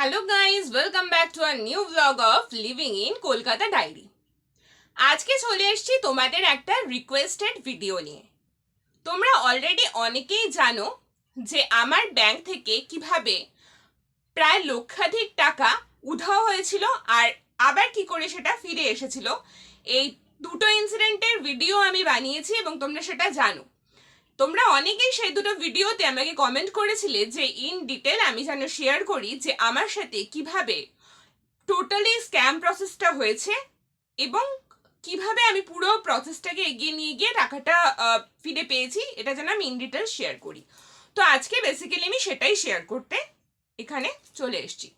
Hello guys welcome back to our new blog of living in Kolkata diary আজকে চলে এসেছি তোমাদের একটা রিকোয়েস্টেড ভিডিও নিয়ে। তোমরা অলরেডি অনেকেই জানো যে আমার ব্যাংক থেকে কীভাবে প্রায় লক্ষাধিক টাকা উধাও হয়েছিল আর আবার কি করে সেটা ফিরে এসেছিল। এই দুটো ইনসিডেন্টের ভিডিও আমি বানিয়েছি এবং তোমরা সেটা জানো। তোমরা অনেকেই সেই দুটো ভিডিওতে আমাকে কমেন্ট করেছিলে যে ইন ডিটেল আমি যেন শেয়ার করি যে আমার সাথে কীভাবে টোটালি স্ক্যাম প্রসেসটা হয়েছে এবং কীভাবে আমি পুরো প্রসেসটাকে এগিয়ে নিয়ে গিয়ে টাকাটা ফিরে পেয়েছি, এটা যেন আমি ইন ডিটেল শেয়ার করি। তো আজকে বেসিক্যালি আমি সেটাই শেয়ার করতে এখানে চলে এসেছি।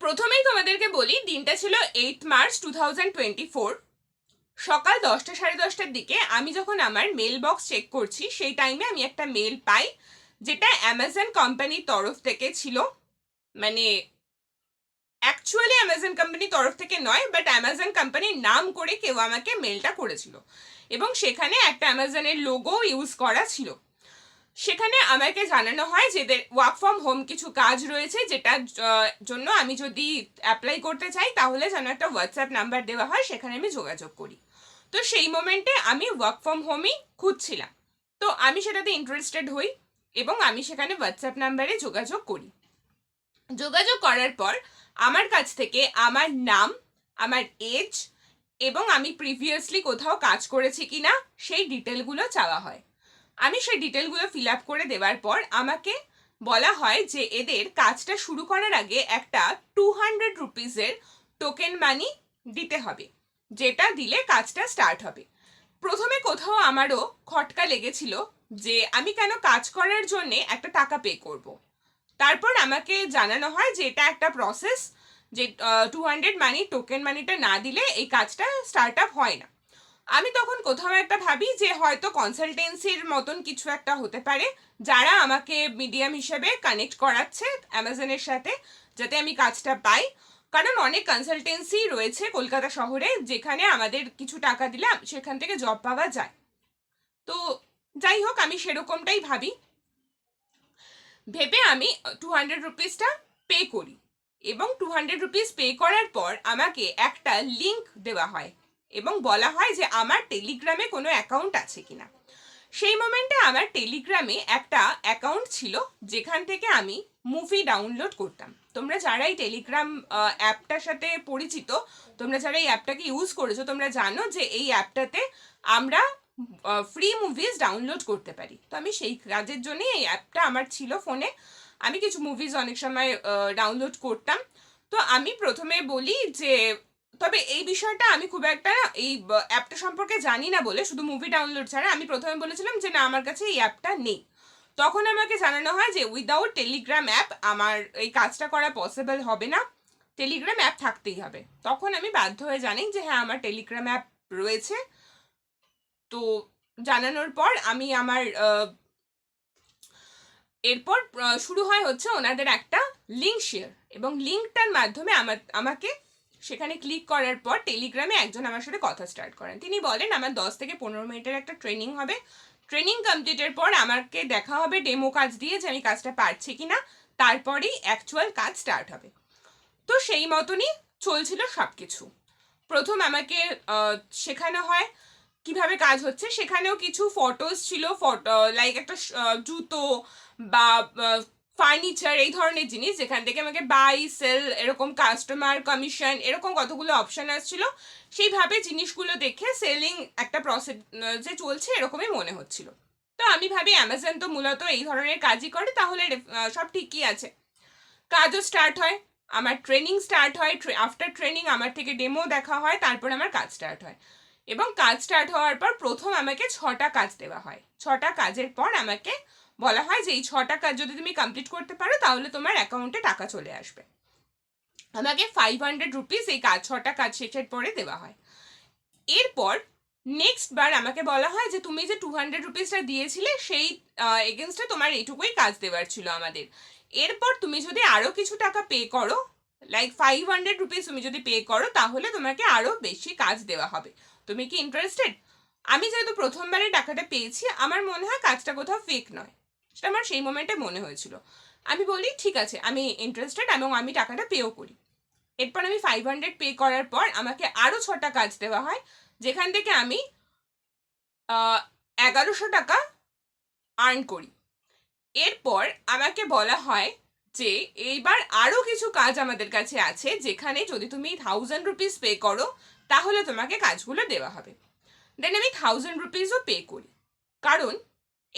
প্রথমেই তোমাদেরকে বলি, দিনটা ছিল eight March two thousand twenty four সকাল দশটা, সাড়ে দশটার দিকে আমি যখন আমার মেল বক্স চেক করছি, সেই টাইমে আমি একটা মেল পাই, যেটা অ্যামাজন কোম্পানির তরফ থেকে ছিল। মানে অ্যাকচুয়ালি অ্যামাজন কোম্পানির তরফ থেকে নয় বাট অ্যামাজন কোম্পানির নাম করে কেউ আমাকে মেলটা করেছিল। এবং সেখানে একটা অ্যামাজনের লোগো ইউজ করা ছিল। সেখানে আমাকে জানানো হয় যে ওয়ার্ক ফ্রম হোম কিছু কাজ রয়েছে যেটার জন্য আমি যদি অ্যাপ্লাই করতে চাই, তাহলে যেন একটা হোয়াটসঅ্যাপ নাম্বার দেওয়া হয়, সেখানে আমি যোগাযোগ করি। তো সেই মোমেন্টে আমি ওয়ার্ক ফ্রম হোমই খুঁজছিলাম। তো আমি সেটাতে ইন্টারেস্টেড হই এবং আমি সেখানে হোয়াটসঅ্যাপ নাম্বারে যোগাযোগ করি। যোগাযোগ করার পর আমার কাছ থেকে আমার নাম, আমার এজ এবং আমি প্রিভিয়াসলি কোথাও কাজ করেছি কি না সেই ডিটেলগুলো চাওয়া হয়। আমি সেই ডিটেলগুলো ফিল আপ করে দেওয়ার পর আমাকে বলা হয় যে এদের কাজটা শুরু করার আগে একটা টু হান্ড্রেড রুপিসের টোকেন মানি দিতে হবে। যেটা দিলে কাজটা স্টার্ট হবে। প্রথমে কোথাও আমারও খটকা লেগেছিল যে আমি কেন কাজ করার জন্য একটা টাকা পে করব। তারপর আমাকে জানানো হয় যে এটা একটা প্রসেস যে টু হান্ড্রেড মানি টোকেন মানিটা না দিলে এই কাজটা স্টার্ট আপ হয় না। আমি তখন কোথাও একটা ভাবি যে হয়তো কনসালটেন্সির মতন কিছু একটা হতে পারে, যারা আমাকে মিডিয়াম হিসেবে কানেক্ট করাচ্ছে অ্যামাজনের সাথে, যাতে আমি কাজটা পাই। কারণ অনেক কনসালটেন্সি রয়েছে কলকাতা শহরে যেখানে আমাদের কিছু টাকা দিলে সেখান থেকে জব পাওয়া যায়। তো যাই হোক, আমি সেরকমটাই ভাবি। ভেবে আমি টু হান্ড্রেড রুপিসটা পে করি এবং টু হান্ড্রেড রুপিস পে করার পর আমাকে একটা লিংক দেওয়া হয় এবং বলা হয় যে আমার টেলিগ্রামে কোনো অ্যাকাউন্ট আছে কিনা। সেই মোমেন্টে আমার টেলিগ্রামে একটা অ্যাকাউন্ট ছিল যেখান থেকে আমি মুভি ডাউনলোড করতাম। তোমরা যারাই টেলিগ্রাম অ্যাপটার সাথে পরিচিত, তোমরা যারা এই অ্যাপটাকে ইউজ করেছ, তোমরা জানো যে এই অ্যাপটাতে আমরা ফ্রি মুভিজ ডাউনলোড করতে পারি। তো আমি সেই কাজের জন্য এই অ্যাপটা আমার ছিল ফোনে। আমি কিছু মুভিজ অনেক সময় ডাউনলোড করতাম। তো আমি প্রথমে বলি যে তবে এই বিষয়টা আমি খুব একটা এই অ্যাপটা সম্পর্কে জানি না বলে, শুধু মুভি ডাউনলোড ছাড়া আমি প্রথমে বলেছিলাম যে না, আমার কাছে এই অ্যাপটা নেই। তখন আমাকে জানানো হয় যে উইদাউট টেলিগ্রাম অ্যাপ আমার এই কাজটা করা পসিবল হবে না। টেলিগ্রাম অ্যাপ থাকতেই হবে। তখন আমি বাধ্য হয়ে জানি যে হ্যাঁ আমার টেলিগ্রাম অ্যাপ রয়েছে। তো জানানোর পর আমি আমার এরপর শুরু হয় হচ্ছে ওনাদের একটা লিঙ্ক শেয়ার এবং লিঙ্কটার মাধ্যমে আমার, আমাকে সেখানে ক্লিক করার পর টেলিগ্রামে একজন আমার সাথে কথা স্টার্ট করেন। তিনি বলেন, আমার দশ থেকে পনেরো মিনিটের একটা ট্রেনিং হবে। ট্রেনিং কমপ্লিটের পর আমাকে দেখা হবে ডেমো কাজ দিয়ে যে আমি কাজটা পারছি কি না তারপরেই অ্যাকচুয়াল কাজ স্টার্ট হবে। তো সেই মতনই চলছিল সব কিছু প্রথম আমাকে শেখানো হয় কীভাবে কাজ হচ্ছে। সেখানেও কিছু ফটোস ছিল ফটো লাইক একটা জুতো বা ফার্নিচার এই ধরনের জিনিস যেখান থেকে আমাকে বাই সেল এরকম কাস্টমার কমিশন এরকম কতগুলো অপশন আসছিল, সেইভাবে জিনিসগুলো দেখে সেলিং একটা প্রসেস যে চলছে এরকমই মনে হচ্ছিল। তো আমি ভাবি অ্যামাজন তো মূলত এই ধরনের কাজই করে, তাহলে সব ঠিকই আছে। কাজও স্টার্ট হয়, আমার ট্রেনিং স্টার্ট হয় আফটার ট্রেনিং আমার থেকে ডেমো দেখা হয়, তারপর আমার কাজ স্টার্ট হয়। এবং কাজ স্টার্ট হওয়ার পর প্রথম আমাকে ছটা কাজ দেওয়া হয়। ছটা কাজের পর আমাকে বলা হয় যে এই ছটা কাজ যদি তুমি কমপ্লিট করতে পারো, তাহলে তোমার অ্যাকাউন্টে টাকা চলে আসবে। আমাকে ফাইভ হান্ড্রেড রুপিস এই কাজ ছটা কাজ শেষের পরে দেওয়া হয়। এরপর নেক্সট বার আমাকে বলা হয় যে তুমি যে টু হান্ড্রেড রুপিসটা দিয়েছিলে, সেই এগেনস্টে তোমার এইটুকুই কাজ দেওয়ার ছিল আমাদের। এরপর তুমি যদি আরও কিছু টাকা পে করো লাইক ফাইভ হান্ড্রেড রুপিস তুমি যদি পে করো, তাহলে তোমাকে আরও বেশি কাজ দেওয়া হবে। তুমি কি ইন্টারেস্টেড আমি যেহেতু প্রথমবারে টাকাটা পেয়েছি, আমার মনে হয় কাজটা কোথাও ফেক নয়। সেটা আমার সেই মোমেন্টে মনে হয়েছিল। আমি বলি, ঠিক আছে, আমি ইন্টারেস্টেড এবং আমি টাকাটা পেও করি। এরপর আমি ফাইভ হান্ড্রেড পে করার পর আমাকে আরও ছটা কাজ দেওয়া হয়, যেখান থেকে আমি এগারোশো টাকা আর্ন করি। এরপর আমাকে বলা হয় যে, এইবার আরও কিছু কাজ আমাদের কাছে আছে, যেখানে যদি তুমি থাউজেন্ড রুপিস পে করো, তাহলে তোমাকে কাজগুলো দেওয়া হবে। দেন আমি থাউজেন্ড রুপিসও পে করি। কারণ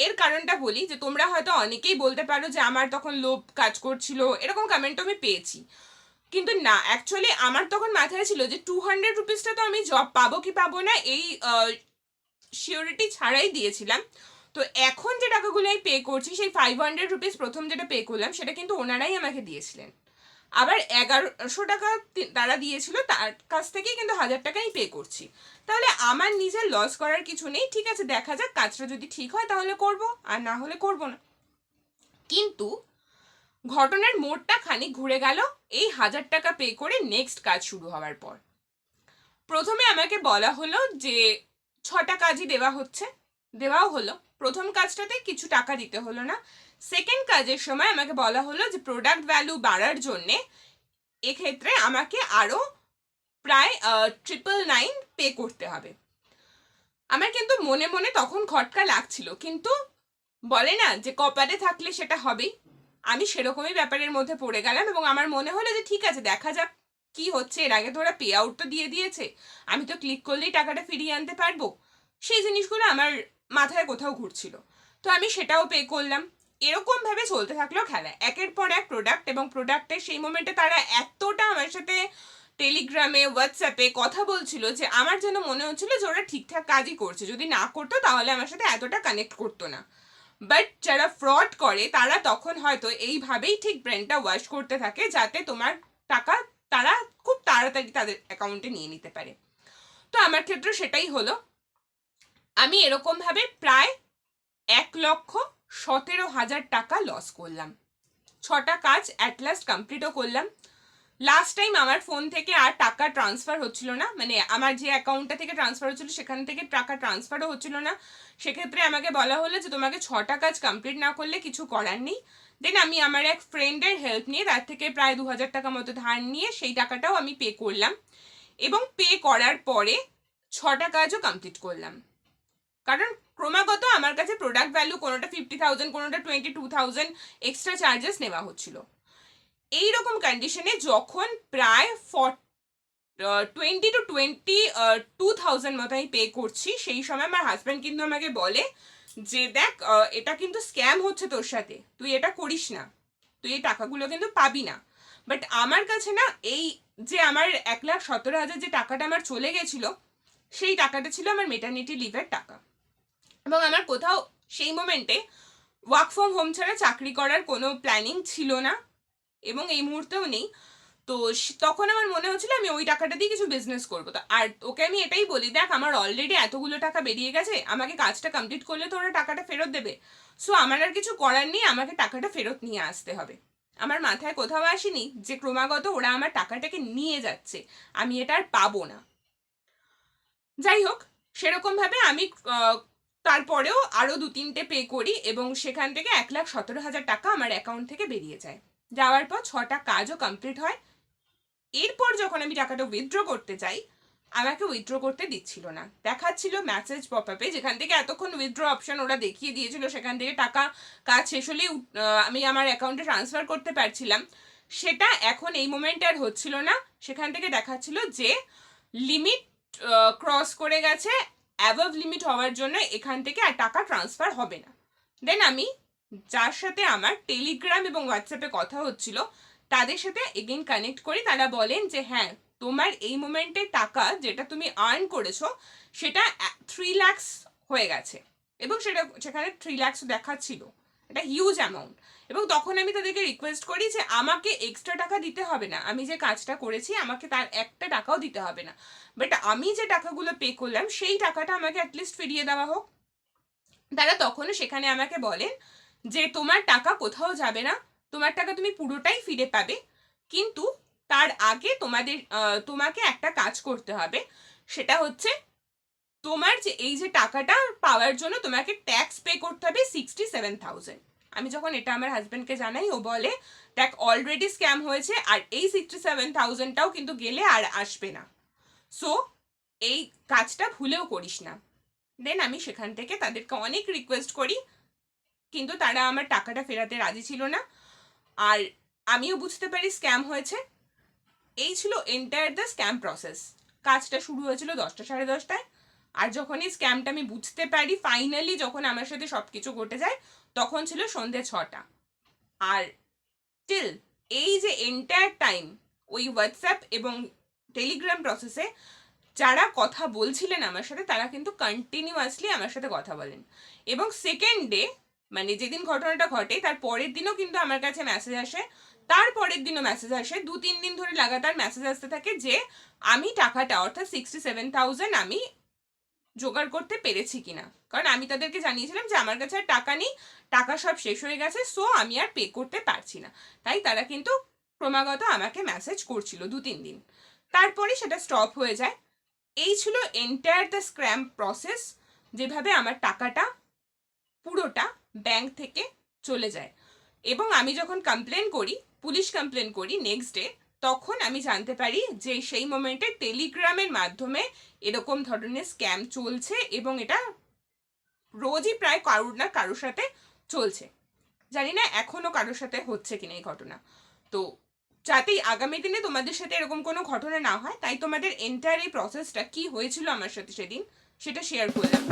এর কারণটা বলি যে তোমরা হয়তো অনেকেই বলতে পারো যে আমার তখন লোভ কাজ করছিল, এরকম কমেন্টও আমি পেয়েছি। কিন্তু না অ্যাকচুয়ালি আমার তখন মাথায় ছিল যে টু হান্ড্রেড রুপিসটা তো আমি জব পাবো কি পাবো না, এই সিওরিটি ছাড়াই দিয়েছিলাম। তো এখন যে টাকাগুলো আমি পে করছি, সেই ফাইভ হান্ড্রেড রুপিস প্রথম যেটা পে করলাম, সেটা কিন্তু ওনারাই আমাকে দিয়েছিলেন। আবার এগারোশো টাকা তারা দিয়েছিল, তার কাছ থেকেই কিন্তু হাজার টাকাই পে করছি। তাহলে আমার নিজের লস করার কিছু নেই, ঠিক আছে, দেখা যাক, কাজটা যদি ঠিক হয় তাহলে করব, আর না হলে করব না। কিন্তু ঘটনার মোড়টা খানিক ঘুরে গেল, এই হাজার টাকা পে করে নেক্সট কাজ শুরু হওয়ার পর। প্রথমে আমাকে বলা হলো যে, ছটা কাজই দেওয়া হচ্ছে, দেওয়াও হলো। প্রথম কাজটাতে কিছু টাকা দিতে হলো না। সেকেন্ড কাজের সময় আমাকে বলা হলো যে প্রোডাক্ট ভ্যালু বাড়ার জন্যে এক্ষেত্রে আমাকে আরও প্রায় ট্রিপল নাইন পে করতে হবে। আমার কিন্তু মনে মনে তখন খটকা লাগছিল, কিন্তু বলে না যে, কপালে থাকলে সেটা হবেই। আমি সেরকমই ব্যাপারের মধ্যে পড়ে গেলাম এবং আমার মনে হলো যে, ঠিক আছে, দেখা যাক কি হচ্ছে। এর আগে তো ওরা পে আউট তো দিয়ে দিয়েছে। আমি তো ক্লিক করলেই টাকাটা ফিরিয়ে আনতে পারব। সেই জিনিসগুলো আমার মাথায় কোথাও ঘুরছিল। তো আমি সেটাও পে করলাম। এরকম ভাবে চলতে থাকল খেলা। একের পর এক প্রোডাক্ট এবং প্রোডাক্টের সেই মোমেন্টে তারা এতটা আমার সাথে টেলিগ্রামে হোয়াটসঅ্যাপে কথা বলছিল যে, আমার যেন মনে হচ্ছিল যে ওরা ঠিকঠাক কাজই করছে। যদি না করতো তাহলে আমার সাথে এতটা কানেক্ট করতো না। বাট যারা ফ্রড করে, তারা তখন হয়তো এইভাবেই ঠিক ব্র্যান্ডটা ওয়াশ করতে থাকে যাতে তোমার টাকা তারা খুব তাড়াতাড়ি তাদের অ্যাকাউন্টে নিয়ে নিতে পারে। তো আমার ক্ষেত্রে সেটাই হলো। আমি এরকমভাবে প্রায় এক লক্ষ সতেরো হাজার টাকা লস করলাম। ছটা কাজ অ্যাট লাস্ট কমপ্লিটও করলাম। লাস্ট টাইম আমার ফোন থেকে আর টাকা ট্রান্সফার হচ্ছিল না মানে আমার যে অ্যাকাউন্টটা থেকে ট্রান্সফার হচ্ছিল সেখান থেকে টাকা ট্রান্সফারও হচ্ছিল না। সেক্ষেত্রে আমাকে বলা হলো যে তোমাকে ছটা কাজ কমপ্লিট না করলে কিছু করার নেই। দেন আমি আমার এক ফ্রেন্ডের হেল্প নিয়ে তার থেকে প্রায় দু হাজার টাকা মতো ধার নিয়ে সেই টাকাটাও আমি পে করলাম। এবং পে করার পরে ছটা কাজও কমপ্লিট করলাম। কারণ ক্রমাগত আমার কাছে প্রোডাক্ট ভ্যালু কোনোটা ফিফটি থাউজেন্ড কোনোটা twenty two thousand extra charges নেওয়া হচ্ছিল। এই রকম কন্ডিশনে যখন প্রায় for twenty two twenty two thousand মতো আমি পে করছি, সেই সময় আমার হাজব্যান্ড কিন্তু আমাকে বলে যে, দেখ এটা কিন্তু স্ক্যাম হচ্ছে তোর সাথে। তুই এটা করিস না। তুই এই টাকাগুলো কিন্তু পাবি না। বাট আমার কাছে না, এই যে আমার এক লাখ সতেরো হাজার যে টাকাটা আমার চলে গেছিল, সেই টাকাটা ছিল আমার মেটার্নিটি লিভের টাকা। এবং আমার কোথাও সেই মোমেন্টে ওয়ার্ক ফ্রম হোম ছাড়া চাকরি করার কোনো প্ল্যানিং ছিল না এবং এই মুহূর্তেও নেই। তো তখন আমার মনে হচ্ছিল আমি ওই টাকাটা দিয়ে কিছু বিজনেস করব। তো আর ওকে আমি এটাই বলি, দেখ, আমার অলরেডি এতগুলো টাকা বেরিয়ে গেছে, আমাকে কাজটা কমপ্লিট করলে তো ওরা টাকাটা ফেরত দেবে। সো আমার আর কিছু করার নেই, আমাকে টাকাটা ফেরত নিয়ে আসতে হবে। আমার মাথায় কোথাও আসেনি যে ক্রমাগত ওরা আমার টাকাটাকে নিয়ে যাচ্ছে। আমি এটা আর পাবো না। যাই হোক, সেরকমভাবে আমি তারপরেও আরও দু তিনটে পে করি এবং সেখান থেকে এক লাখ সতেরো হাজার টাকা আমার অ্যাকাউন্ট থেকে বেরিয়ে যায়। যাওয়ার পর ছটা কাজও কমপ্লিট হয়। এরপর যখন আমি টাকাটা উইথড্র করতে চাই আমাকে উইথড্র করতে দিচ্ছিল না। দেখাচ্ছিল মেসেজ পপআপে যেখান থেকে এতক্ষণ উইথড্র অপশন ওরা দেখিয়ে দিয়েছিল, সেখান থেকে টাকা কাজ শেষ হলেই আমি আমার অ্যাকাউন্টে ট্রান্সফার করতে পারছিলাম। সেটা এখন এই মোমেন্টে আর হচ্ছিল না। সেখান থেকে দেখাচ্ছিল যে লিমিট ক্রস করে গেছে অ্যাবভ লিমিট হওয়ার জন্য এখান থেকে আর টাকা ট্রান্সফার হবে না। দেন আমি যার সাথে আমার টেলিগ্রাম এবং হোয়াটসঅ্যাপে কথা হচ্ছিল, তাদের সাথে এগেন কানেক্ট করি। তারা বলেন যে হ্যাঁ তোমার এই মোমেন্টে টাকা যেটা তুমি আর্ন করেছ, সেটা থ্রি ল্যাক্স হয়ে গেছে। এবং সেটা, সেখানে থ্রি ল্যাক্স দেখাচ্ছিল। এটা হিউজ অ্যামাউন্ট এবং তখন আমি তাদেরকে রিকোয়েস্ট করি যে আমাকে এক্সট্রা টাকা দিতে হবে না। আমি যে কাজটা করেছি, আমাকে তার একটা টাকাও দিতে হবে না। বাট আমি যে টাকাগুলো পে করলাম, সেই টাকাটা আমাকে অ্যাটলিস্ট ফিরিয়ে দেওয়া হোক। তারা তখনও সেখানে আমাকে বলেন যে, তোমার টাকা কোথাও যাবে না। তোমার টাকা তুমি পুরোটাই ফিরে পাবে। কিন্তু তার আগে তোমাদের তোমাকে একটা কাজ করতে হবে। সেটা হচ্ছে তোমার যে, এই যে টাকাটা পাওয়ার জন্য তোমাকে ট্যাক্স পে করতে হবে সিক্সটি সেভেন থাউজেন্ড আমি যখন এটা আমার হাজব্যান্ডকে জানাই, ও বলে, দেখ অলরেডি স্ক্যাম হয়েছে আর এই সিক্সটি সেভেন থাউজেন্ডটাও কিন্তু গেলে আর আসবে না। সো এই কাজটা ভুলেও করিস না। দেন আমি সেখান থেকে তাদেরকে অনেক রিকোয়েস্ট করি, কিন্তু তারা আমার টাকাটা ফেরাতে রাজি ছিল না। আর আমিও বুঝতে পারি স্ক্যাম হয়েছে। এই ছিল এন্টায়ার দ্য স্ক্যাম প্রসেস কাজটা শুরু হয়েছিল দশটা সাড়ে দশটায়। আর যখন এই স্ক্যামটা আমি বুঝতে পারি ফাইনালি যখন আমার সাথে সব কিছু ঘটে যায়, তখন ছিল সন্ধে ছটা। আর টিল এই যে এন্টায়ার টাইম ওই হোয়াটসঅ্যাপ এবং টেলিগ্রাম প্রসেসে যারা কথা বলছিলেন আমার সাথে, তারা কিন্তু কন্টিনিউয়াসলি আমার সাথে কথা বলেন। এবং সেকেন্ড ডে মানে যেদিন ঘটনাটা ঘটে, তার পরের দিনও কিন্তু আমার কাছে মেসেজ আসে। তার পরের দিনও মেসেজ আসে। দু তিন দিন ধরে লাগাতার মেসেজ আসতে থাকে যে, আমি টাকাটা, অর্থাৎ সিক্সটি সেভেন থাউজেন্ড আমি জোগাড় করতে পেরেছি কিনা। কারণ আমি তাদেরকে জানিয়েছিলাম যে আমার কাছে আর টাকা নেই, টাকা সব শেষ হয়ে গেছে সো আমি আর পে করতে পারছি না। তাই তারা কিন্তু ক্রমাগত আমাকে মেসেজ করছিল দু, তিন দিন। তারপরে সেটা স্টপ হয়ে যায়। এই ছিল এন্টায়ার দ্য স্ক্র্যাম প্রসেস যেভাবে আমার টাকাটা, পুরোটা ব্যাংক থেকে চলে যায়। এবং আমি যখন কমপ্লেন করি, পুলিশ কমপ্লেন করি নেক্সট ডে তখন আমি জানতে পারি যে সেই মোমেন্টে টেলিগ্রামের মাধ্যমে এরকম ধরনের স্ক্যাম চলছে এবং এটা রোজই প্রায় কারুর না কারোর সাথে চলছে। জানি না এখনও কারোর সাথে হচ্ছে কিনা এই ঘটনা। তো যাতে আগামী দিনে তোমাদের সাথে এরকম কোনো ঘটনা না হয়, তাই তোমাদের এন্টায়ার এই প্রসেসটা কী হয়েছিল আমার সাথে সেদিন, সেটা শেয়ার করলাম